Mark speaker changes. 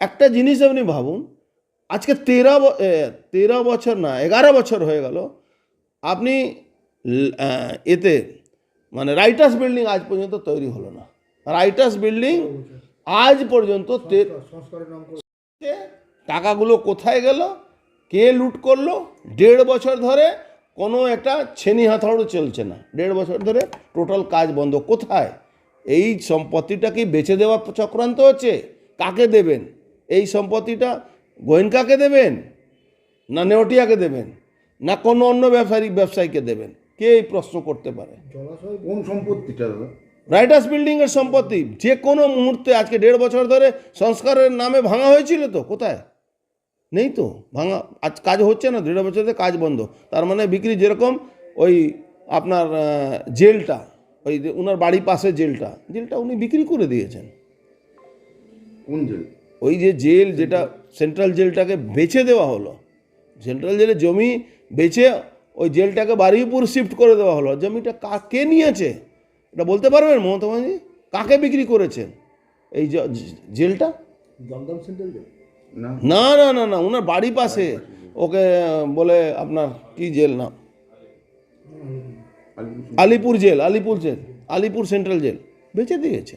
Speaker 1: একটা জিনিস আপনি ভাবুন, আজকে তেরো তেরো বছর না, এগারো বছর হয়ে গেল, আপনি এতে মানে রাইটার্স বিল্ডিং আজ পর্যন্ত তৈরি হলো না। রাইটার্স বিল্ডিং আজ পর্যন্ত টাকাগুলো কোথায় গেল, কে লুট করল, দেড় বছর ধরে কোনো একটা ছেনি হাতাড়ও চলছে না। দেড় বছর ধরে টোটাল কাজ বন্ধ। কোথায়? এই সম্পত্তিটা কি বেচে দেওয়া চক্রান্ত হচ্ছে? কাকে দেবেন? এই সম্পত্তিটা গোয়েনকাকে দেবেন না নেওটিয়াকে দেবেন না কোনো অন্য ব্যবসায়ী ব্যবসায়ীকে দেবেন? কে এই প্রশ্ন করতে পারে?
Speaker 2: জলাশয় কোন সম্পত্তিটা
Speaker 1: রাইটার্স বিল্ডিংয়ের সম্পত্তি যে কোনো মুহূর্তে আজকে দেড় বছর ধরে সংস্কারের নামে ভাঙা হয়েছিল তো কোথায়? নেই তো ভাঙা আজ কাজ হচ্ছে না দেড় বছর কাজ বন্ধ। তার মানে বিক্রি যেরকম ওই আপনার জেলটা ওই যে ওনার বাড়ির পাশে জেলটা জেলটা উনি বিক্রি করে দিয়েছেন।
Speaker 2: কোন জেল?
Speaker 1: ওই যে জেল যেটা সেন্ট্রাল জেলটাকে বেছে দেওয়া হলো সেন্ট্রাল জেলের জমি বেছে ওই জেলটাকে বারুইপুর শিফট করে দেওয়া হলো। জমিটা কাকে নিয়েছে? এটা বলতে পারবেন মমতা ব্যানার্জি? কাকে বিক্রি করেছেন? এই জেলটা?
Speaker 2: Dum Dum central jail? না।
Speaker 1: না না না ওনার বাড়ি পাশে। ওকে বলে আপনার কি জেল না
Speaker 2: Alipore.
Speaker 1: Alipore jail Alipore jail Alipore central jail. বেচে দিয়েছে।